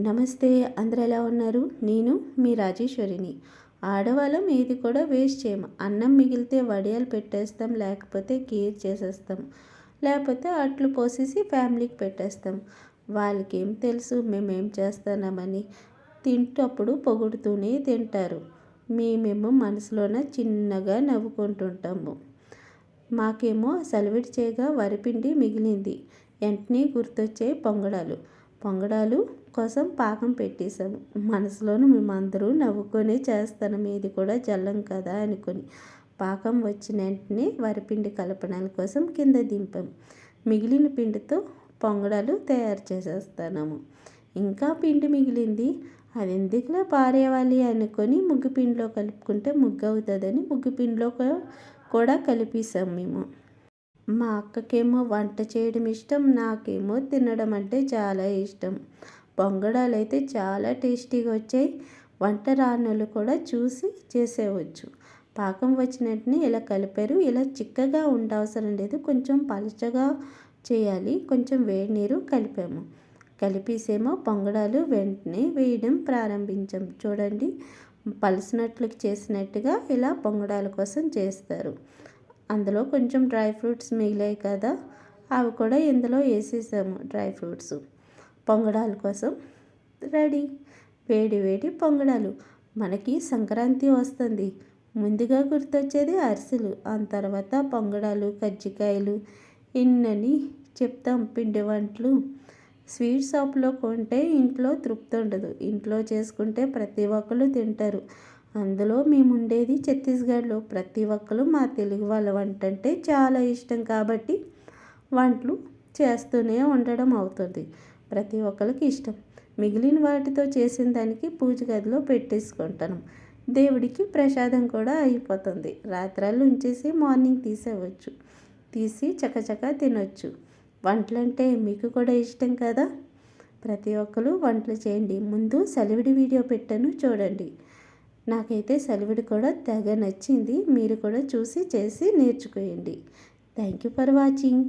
నమస్తే అందరు ఎలా ఉన్నారు? నేను మీ రాజేశ్వరిని. ఆడవాళ్ళం ఏది కూడా వేస్ట్ చేయము. అన్నం మిగిలితే వడియాలు పెట్టేస్తాం లేకపోతే కీర్ చేసేస్తాం. లేకపోతే అట్లు పోసేసి ఫ్యామిలీకి పెట్టేస్తాం. వాళ్ళకి ఏం తెలుసు మేమేం చేస్తున్నామని తింటప్పుడు పొగుడుతూనే తింటారు. మేమేమో మనసులోన చిన్నగా నవ్వుకుంటుంటాము. మాకేమో సెలవిడి చేయగా వరిపిండి మిగిలింది. వెంటనే గుర్తొచ్చే పొంగడాలు. పొంగడాలు కోసం పాకం పెట్టేశాము మనసులోను మేమందరూ నవ్వుకొని చేస్తాను. మీది కూడా జల్లం కదా అనుకొని పాకం వచ్చిన వెంటనే వరిపిండి కలపడాల కోసం కింద దింపాం. మిగిలిన పిండితో పొంగడాలు తయారు చేసేస్తాము ఇంకా పిండి మిగిలింది. అది ఎందుకులా పారేవాలి అనుకొని ముగ్గు పిండిలో కలుపుకుంటే ముగ్గు అవుతుందని ముగ్గు పిండిలో కూడా కలిపేసాం మేము. మా అక్కకేమో వంట చేయడం ఇష్టం నాకేమో తినడం అంటే చాలా ఇష్టం. పొంగడాలు అయితే చాలా టేస్టీగా వచ్చాయి. వంట రానులు కూడా చూసి చేసేవచ్చు. పాకం వచ్చినట్టుని ఇలా కలిపారు. ఇలా చిక్కగా ఉండవసరం లేదు. కొంచెం పలచగా చేయాలి. కొంచెం వేడి నీరు కలిపాము. కలిపేసేమో పొంగడాలు వెంటనే వేయడం ప్రారంభించాం. చూడండి పలసినట్లు చేసినట్టుగా ఇలా పొంగడాల కోసం చేస్తారు. అందులో కొంచెం డ్రై ఫ్రూట్స్ మిగిలాయి కదా అవి కూడా ఇందులో వేసేసాము డ్రై ఫ్రూట్స్. పొంగడాల కోసం రెడీ. వేడి వేడి పొంగడాలు. మనకి సంక్రాంతి వస్తుంది. ముందుగా గుర్తొచ్చేది అరిసెలు ఆ తర్వాత పొంగడాలు కజ్జికాయలు ఇన్నని చెప్తాం పిండి వంటలు. స్వీట్ షాప్లో కొంటే ఇంట్లో తృప్తి ఉండదు. ఇంట్లో చేసుకుంటే ప్రతి ఒక్కరు తింటారు. అందులో మేము ఉండేది ఛత్తీస్గఢ్లో. ప్రతి ఒక్కరు మా తెలుగు వాళ్ళ వంట అంటే చాలా ఇష్టం కాబట్టి వంటలు చేస్తూనే ఉండడం అవుతుంది. ప్రతి ఒక్కరికి ఇష్టం. మిగిలిన వాటితో చేసిన దానికి పూజ గదిలో పెట్టేసుకుంటాను. దేవుడికి ప్రసాదం కూడా అయిపోతుంది. రాత్రాలు ఉంచేసి మార్నింగ్ తీసేవచ్చు. తీసి చకచక తినొచ్చు. వంటలంటే మీకు కూడా ఇష్టం కదా? ప్రతి ఒక్కరు వంటలు చేయండి. ముందు సెలవిడి వీడియో పెట్టాను చూడండి. నాకైతే సెలవిడి కూడా తెగ నచ్చింది. మీరు కూడా చూసి చేసి నేర్చుకోండి థ్యాంక్ యూ ఫర్ వాచింగ్.